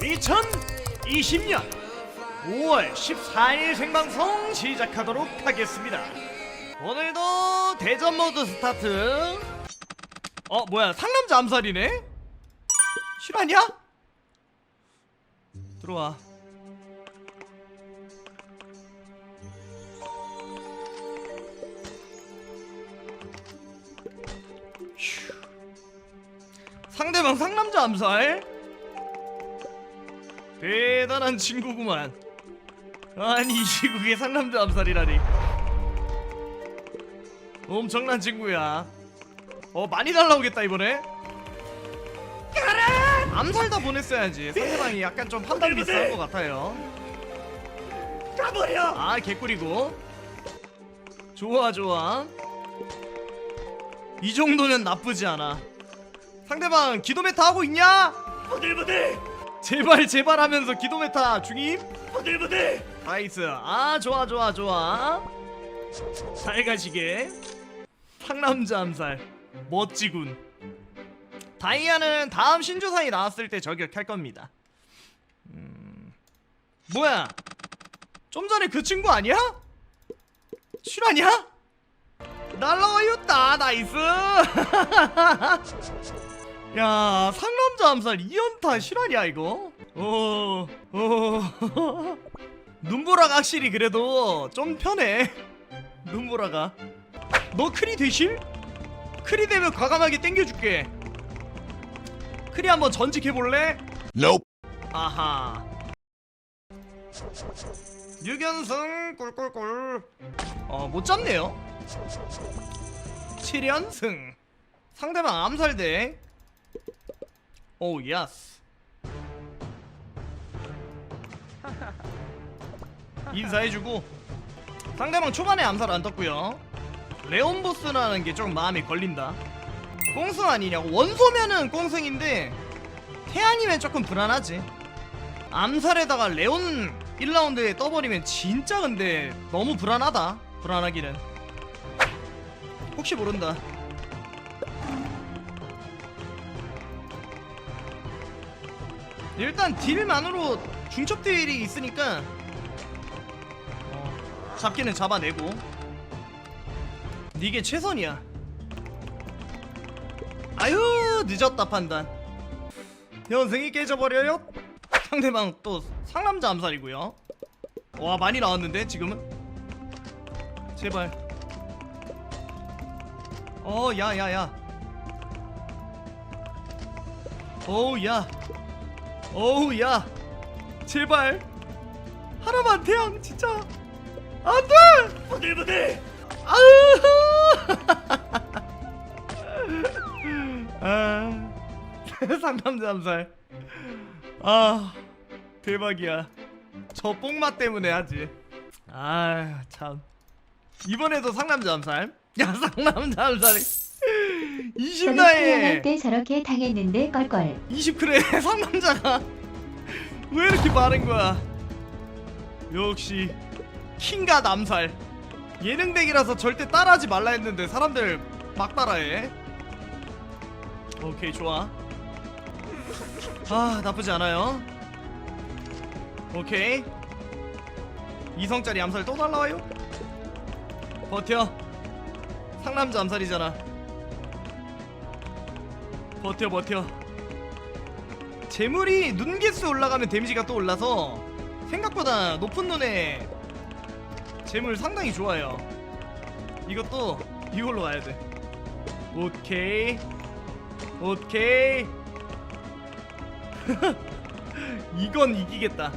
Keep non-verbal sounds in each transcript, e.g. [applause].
2020년 5월 14일 생방송 시작하도록 하겠습니다. 오늘도 대전 모드 스타트. 어 뭐야 상남자 암살이네? 실화냐? 들어와. 휴. 상대방 상남자 암살? 대단한 친구구만. 아니 이 시국에 상남자 암살이라니. 엄청난 친구야. 어 많이 날라오겠다 이번에. 암살 다 보냈어야지. 상대방이 약간 좀 판단 비슷한 것 같아요. 가버려! 아 개꿀이고. 좋아 좋아. 이 정도면 나쁘지 않아. 상대방 기도 메타 하고 있냐? 부들부들! 제발 제발 하면서 기도 메타 중임? 부들부들! 나이스 아 좋아 좋아 좋아 잘 가시게 상남자 암살 멋지군 다이아는 다음 신조상이 나왔을 때 저격할 겁니다 음... 뭐야 좀 전에 그 친구 아니야? 실화냐? 날라와였다 나이스 [laughs] 야 상남자 암살 2연타 실화냐 이거? 오, 오. [laughs] 눈보라가 확실히 그래도 좀 편해 눈보라가 너 크리 되실? 크리 되면 과감하게 땡겨줄게 크리 한번 전직해볼래? Nope. 아하 6연승 꿀꿀꿀 어 못 잡네요 7연승 상대방 암살대 오 예스 인사해주고 상대방 초반에 암살 안 떴고요. 레온 보스라는 게 좀 마음에 걸린다. 꽁승 아니냐고. 원소면은 꽁승인데 태양이면 조금 불안하지. 암살에다가 레온 1라운드에 떠버리면 진짜 근데 너무 불안하다. 불안하기는. 혹시 모른다 일단 딜만으로 중첩 딜이 있으니까 어, 잡기는 잡아내고. 이게 최선이야. 아유 늦었다 판단. 현승이 깨져버려요. 상대방 또 상남자 암살이고요. 와 많이 나왔는데 지금은? 제발. 어 야야야. 어우 야 어우 야 제발. 하나만 태양 진짜. 안돼! 부들부들! 아으 아 상남자 암살. 아 대박이야. 저 뽕맛 때문에 하지 아 참. 이번에도 상남자 암살? 야 암살이. 저도 20나에 태어날 때 저렇게 당했는데 껄껄. 20크레 [laughs] 상남자가 왜 이렇게 많은 거야? 역시 킹과 남살. 예능덱이라서 절대 따라하지 말라 했는데 사람들 막 따라해. 오케이 좋아. 아 나쁘지 않아요. 오케이. 이성짜리 암살 또 날라와요? 버텨. 상남자 암살이잖아 버텨 버텨. 재물이 눈 개수 올라가면 데미지가 또 올라서 생각보다 높은 눈에 재물 상당히 좋아요. 이것도 이걸로 가야 돼. 오케이. 오케이. [laughs] 이건 이기겠다.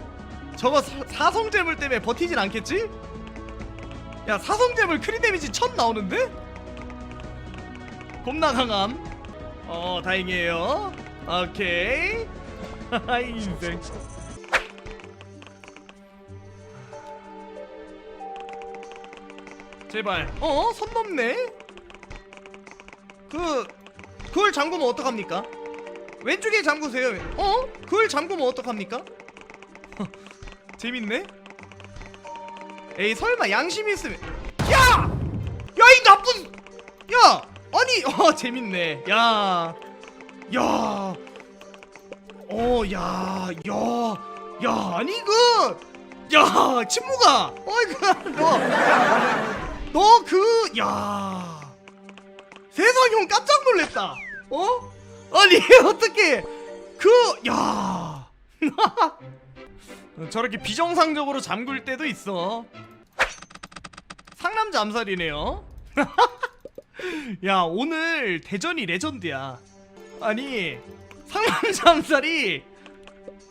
저거 사, 사성 재물 때문에 버티진 않겠지? 야 사성 재물 크리 데미지 천 나오는데? 겁나 강함 어 다행이에요 오케이 [laughs] 인생 제발 어? 선 넘네? 그 그걸 잠그면 어떡합니까? 왼쪽에 잠그세요 어? 그걸 잠그면 어떡합니까? [laughs] 재밌네 에이 설마 양심 있으면 야! 야 이 나쁜 야! 아니 [laughs] 어 재밌네 야 야. 어, 야, 야, 야, 아니 그, 야, 친구가, 어이구, [laughs] 너, 너 그, 야, 세상 형 깜짝 놀랬다. 어? 아니 [laughs] 어떻게 그, 야, 저렇게 비정상적으로 잠글 때도 있어. 상남자 암살이네요. [laughs] 야 오늘 대전이 레전드야. 아니 상남자 암살이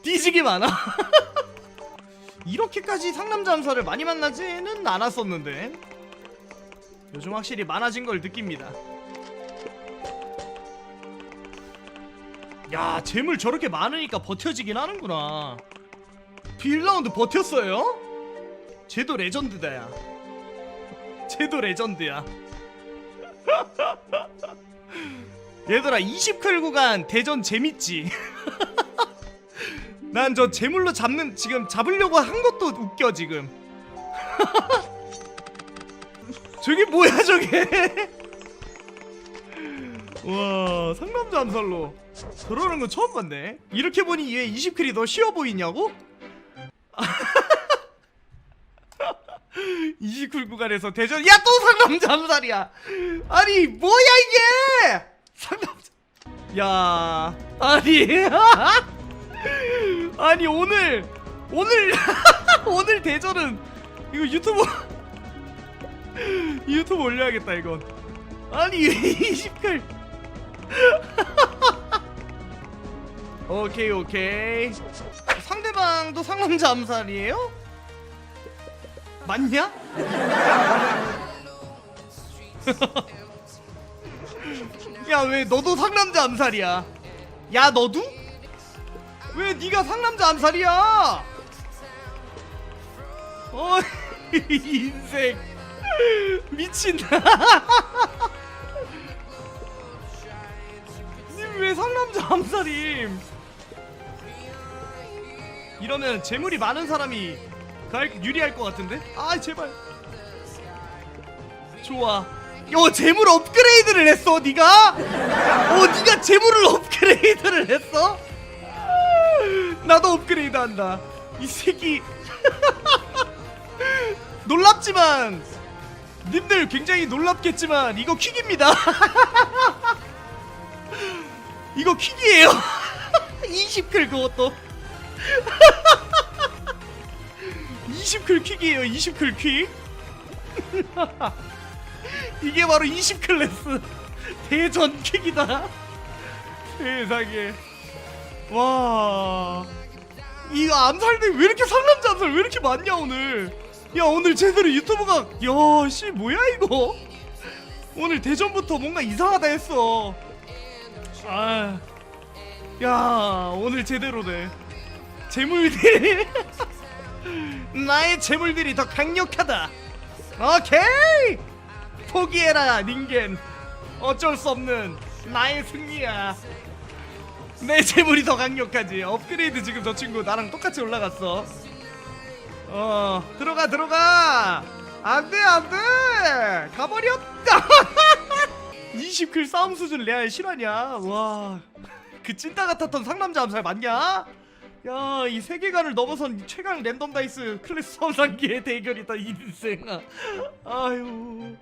뒤지기 많아. [laughs] 이렇게까지 상남자 암살을 많이 만나지는 않았었는데 요즘 확실히 많아진 걸 느낍니다. 야 재물 저렇게 많으니까 버텨지긴 하는구나. 빌라운드 버텼어요? 쟤도 레전드다 야. 쟤도 레전드야. 얘들아 20클 구간 대전 재밌지? [laughs] 난 저 재물로 잡는 지금 잡으려고 한 것도 웃겨 지금. [laughs] 저게 뭐야 저게? [laughs] 와 상남자 암살로 저러는 거 처음 봤네. 이렇게 보니 얘 20클이 더 쉬워 보이냐고? 29 구간에서 대전 야 또 상남자 암살이야 아니 뭐야 이게 상남자 야 아니 [laughs] 아니 오늘 오늘 [laughs] 오늘 대전은 이거 유튜브 [laughs] 유튜브 올려야겠다 이건 아니 20클 오케이 오케이 상대방도 상남자 암살이에요? 맞냐? 야 왜 너도 상남자 암살이야? 야 너도? 왜 네가 상남자 암살이야? 어 [laughs] 인생 미친다. [laughs] 님왜 상남자 암살임? 이러면 재물이 많은 사람이 갈 유리할 것 같은데? 아 제발. 좋아. 요 재물 업그레이드를 했어, 네가? 어, 네가 재물을 업그레이드를 했어? 나도 업그레이드한다. 이 새끼. [laughs] 놀랍지만 님들 굉장히 놀랍겠지만 이거 퀵입니다. [laughs] 이거 퀵이에요. [laughs] 20클 그것도. 20클 퀵이에요 20클 퀵 이게 바로 20클래스 [laughs] 대전 퀵이다. 세상에. 와. 이거 암살들 왜 이렇게 상남자 암살 왜 이렇게 많냐 오늘. 야 오늘 제대로 유튜브가 야씨 뭐야 이거? 오늘 대전부터 뭔가 이상하다 했어. 아야 오늘 제대로네. 재물들이. [laughs] 나의 재물들이 더 강력하다. 오케이. 포기해라, 닌겐. 어쩔 수 없는 나의 승리야. 내 재물이 더 강력하지. 업그레이드 지금 저 친구 나랑 똑같이 올라갔어. 어, 들어가 들어가. 안돼 안돼. 가버렸다. [laughs] 20클 싸움 수준 레알 실화냐? 와. 그 찐따 같았던 상남자 암살 맞냐? 야, 이 세계관을 넘어선 최강 랜덤 다이스 클래스 선상기의 대결이다, 이 인생아. 아유.